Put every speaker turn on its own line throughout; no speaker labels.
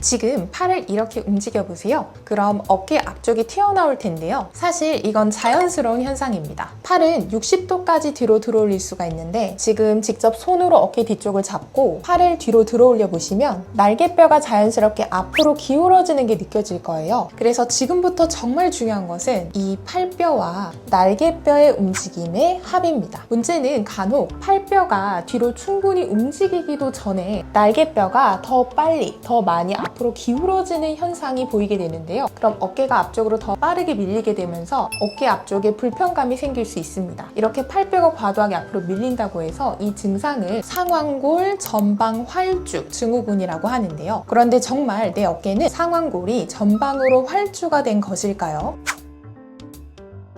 지금 팔을 이렇게 움직여 보세요. 그럼 어깨 앞쪽이 튀어나올 텐데요. 사실 이건 자연스러운 현상입니다. 팔은 60도까지 뒤로 들어올릴 수가 있는데 지금 직접 손으로 어깨 뒤쪽을 잡고 팔을 뒤로 들어올려 보시면 날개뼈가 자연스럽게 앞으로 기울어지는 게 느껴질 거예요. 그래서 지금부터 정말 중요한 것은 이 팔뼈와 날개뼈의 움직임의 합입니다. 문제는 간혹 팔뼈가 뒤로 충분히 움직이기도 전에 날개뼈가 더 빨리, 더 많이 앞으로 기울어지는 현상이 보이게 되는데요. 그럼 어깨가 앞쪽으로 더 빠르게 밀리게 되면서 어깨 앞쪽에 불편감이 생길 수 있습니다. 이렇게 팔뼈가 과도하게 앞으로 밀린다고 해서 이 증상을 상완골 전방 활주 증후군이라고 하는데요. 그런데 정말 내 어깨는 상완골이 전방으로 활주가 된 것일까요?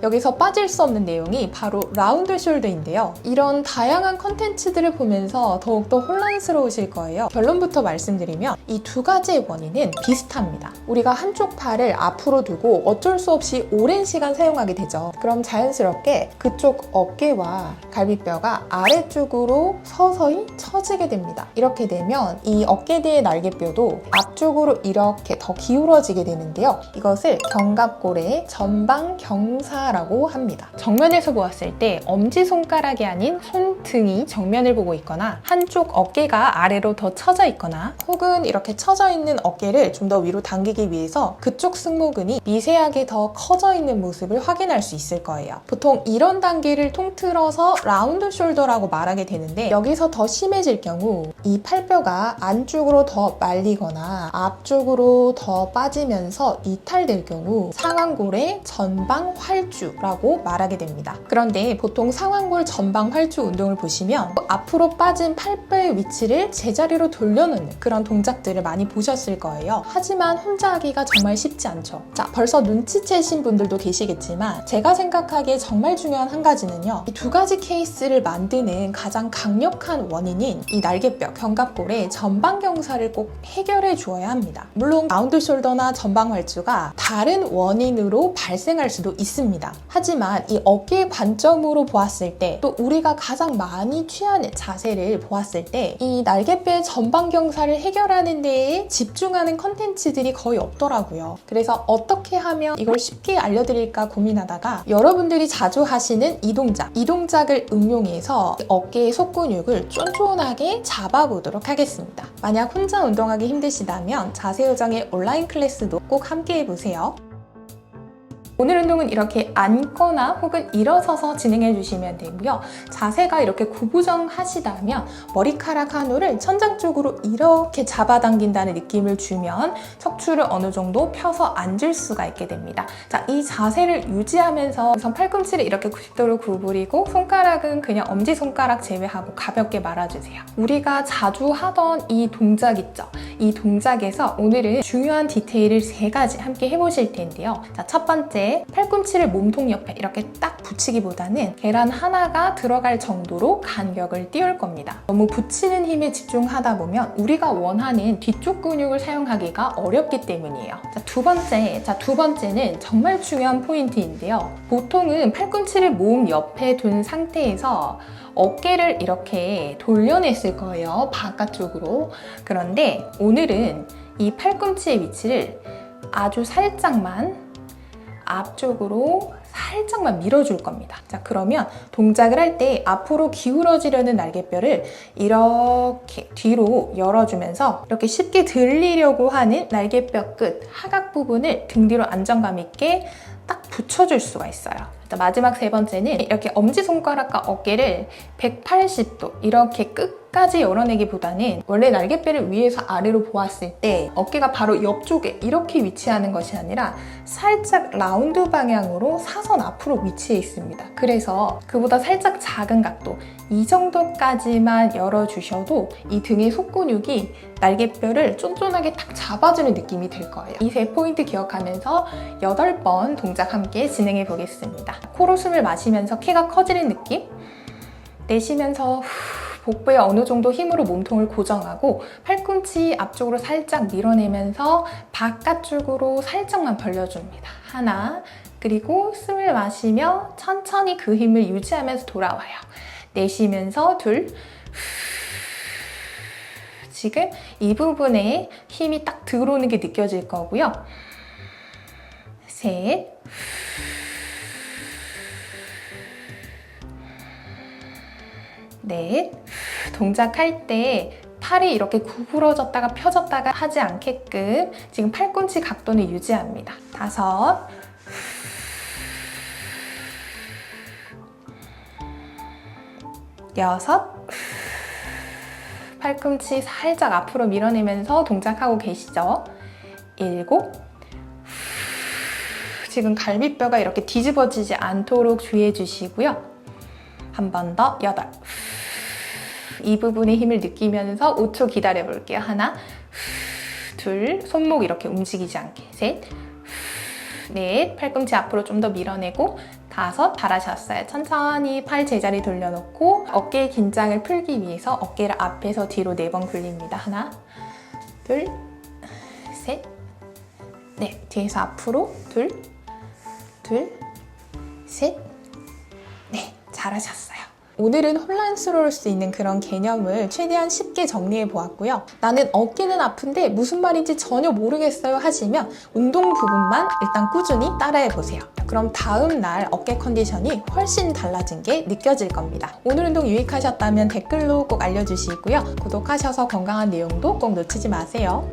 여기서 빠질 수 없는 내용이 바로 라운드 숄더인데요. 이런 다양한 컨텐츠들을 보면서 더욱더 혼란스러우실 거예요. 결론부터 말씀드리면 이 두 가지의 원인은 비슷합니다. 우리가 한쪽 팔을 앞으로 두고 어쩔 수 없이 오랜 시간 사용하게 되죠. 그럼 자연스럽게 그쪽 어깨와 갈비뼈가 아래쪽으로 서서히 처지게 됩니다. 이렇게 되면 이 어깨 뒤의 날개뼈도 앞쪽으로 이렇게 더 기울어지게 되는데요. 이것을 견갑골의 전방 경사 라고 합니다. 정면에서 보았을 때 엄지손가락이 아닌 손등이 정면을 보고 있거나 한쪽 어깨가 아래로 더 처져 있거나 혹은 이렇게 처져 있는 어깨를 좀 더 위로 당기기 위해서 그쪽 승모근이 미세하게 더 커져 있는 모습을 확인할 수 있을 거예요. 보통 이런 단계를 통틀어서 라운드 숄더라고 말하게 되는데 여기서 더 심해질 경우 이 팔뼈가 안쪽으로 더 말리거나 앞쪽으로 더 빠지면서 이탈될 경우 상완골의 전방 활주 라고 말하게 됩니다. 그런데 보통 상완골 전방 활주 운동을 보시면 앞으로 빠진 팔뼈의 위치를 제자리로 돌려놓는 그런 동작들을 많이 보셨을 거예요. 하지만 혼자 하기가 정말 쉽지 않죠. 자, 벌써 눈치채신 분들도 계시겠지만 제가 생각하기에 정말 중요한 한 가지는요. 이 두 가지 케이스를 만드는 가장 강력한 원인인 이 날개뼈, 견갑골의 전방 경사를 꼭 해결해 주어야 합니다. 물론 라운드 숄더나 전방 활주가 다른 원인으로 발생할 수도 있습니다. 하지만 이 어깨의 관점으로 보았을 때 또 우리가 가장 많이 취하는 자세를 보았을 때 이 날개뼈의 전방 경사를 해결하는 데에 집중하는 컨텐츠들이 거의 없더라고요. 그래서 어떻게 하면 이걸 쉽게 알려드릴까 고민하다가 여러분들이 자주 하시는 이 동작, 이 동작을 응용해서 어깨의 속근육을 쫀쫀하게 잡아보도록 하겠습니다. 만약 혼자 운동하기 힘드시다면 자세요정의 온라인 클래스도 꼭 함께 해보세요. 오늘 운동은 이렇게 앉거나 혹은 일어서서 진행해 주시면 되고요. 자세가 이렇게 구부정 하시다면 머리카락 한 올을 천장 쪽으로 이렇게 잡아당긴다는 느낌을 주면 척추를 어느 정도 펴서 앉을 수가 있게 됩니다. 자, 이 자세를 유지하면서 우선 팔꿈치를 이렇게 90도로 구부리고 손가락은 그냥 엄지손가락 제외하고 가볍게 말아주세요. 우리가 자주 하던 이 동작 있죠? 이 동작에서 오늘은 중요한 디테일을 세 가지 함께 해보실 텐데요. 자, 첫 번째, 팔꿈치를 몸통 옆에 이렇게 딱 붙이기보다는 계란 하나가 들어갈 정도로 간격을 띄울 겁니다. 너무 붙이는 힘에 집중하다 보면 우리가 원하는 뒤쪽 근육을 사용하기가 어렵기 때문이에요. 자, 두 번째, 자, 두 번째는 정말 중요한 포인트인데요. 보통은 팔꿈치를 몸 옆에 둔 상태에서 어깨를 이렇게 돌려냈을 거예요. 바깥쪽으로. 그런데 오늘은 이 팔꿈치의 위치를 아주 살짝만 앞쪽으로 살짝만 밀어줄 겁니다. 자, 그러면 동작을 할 때 앞으로 기울어지려는 날개뼈를 이렇게 뒤로 열어주면서 이렇게 쉽게 들리려고 하는 날개뼈 끝 하각 부분을 등 뒤로 안정감 있게 딱 붙여줄 수가 있어요. 자, 마지막 세 번째는 이렇게 엄지손가락과 어깨를 180도 이렇게 끝 까지 열어내기보다는 원래 날개뼈를 위에서 아래로 보았을 때 어깨가 바로 옆쪽에 이렇게 위치하는 것이 아니라 살짝 라운드 방향으로 사선 앞으로 위치해 있습니다. 그래서 그보다 살짝 작은 각도 이 정도까지만 열어주셔도 이 등의 속근육이 날개뼈를 쫀쫀하게 딱 잡아주는 느낌이 들 거예요. 이 세 포인트 기억하면서 8번 동작 함께 진행해 보겠습니다. 코로 숨을 마시면서 키가 커지는 느낌 내쉬면서 후, 복부에 어느 정도 힘으로 몸통을 고정하고 팔꿈치 앞쪽으로 살짝 밀어내면서 바깥쪽으로 살짝만 벌려줍니다. 하나 그리고 숨을 마시며 천천히 그 힘을 유지하면서 돌아와요. 내쉬면서 둘 지금 이 부분에 힘이 딱 들어오는 게 느껴질 거고요. 셋. 넷. 동작할 때 팔이 이렇게 구부러졌다가 펴졌다가 하지 않게끔 지금 팔꿈치 각도는 유지합니다. 다섯. 여섯. 팔꿈치 살짝 앞으로 밀어내면서 동작하고 계시죠? 일곱. 지금 갈비뼈가 이렇게 뒤집어지지 않도록 주의해 주시고요. 한 번 더, 여덟. 이 부분의 힘을 느끼면서 5초 기다려 볼게요. 하나, 둘, 손목 이렇게 움직이지 않게. 셋, 넷, 팔꿈치 앞으로 좀 더 밀어내고 다섯, 잘하셨어요. 천천히 팔 제자리 돌려놓고 어깨의 긴장을 풀기 위해서 어깨를 앞에서 뒤로 네 번 굴립니다. 하나, 둘, 셋, 넷. 뒤에서 앞으로 둘, 둘, 셋, 네, 잘하셨어요. 오늘은 혼란스러울 수 있는 그런 개념을 최대한 쉽게 정리해 보았고요. 나는 어깨는 아픈데 무슨 말인지 전혀 모르겠어요 하시면 운동 부분만 일단 꾸준히 따라해 보세요. 그럼 다음 날 어깨 컨디션이 훨씬 달라진 게 느껴질 겁니다. 오늘 운동 유익하셨다면 댓글로 꼭 알려주시고요. 구독하셔서 건강한 내용도 꼭 놓치지 마세요.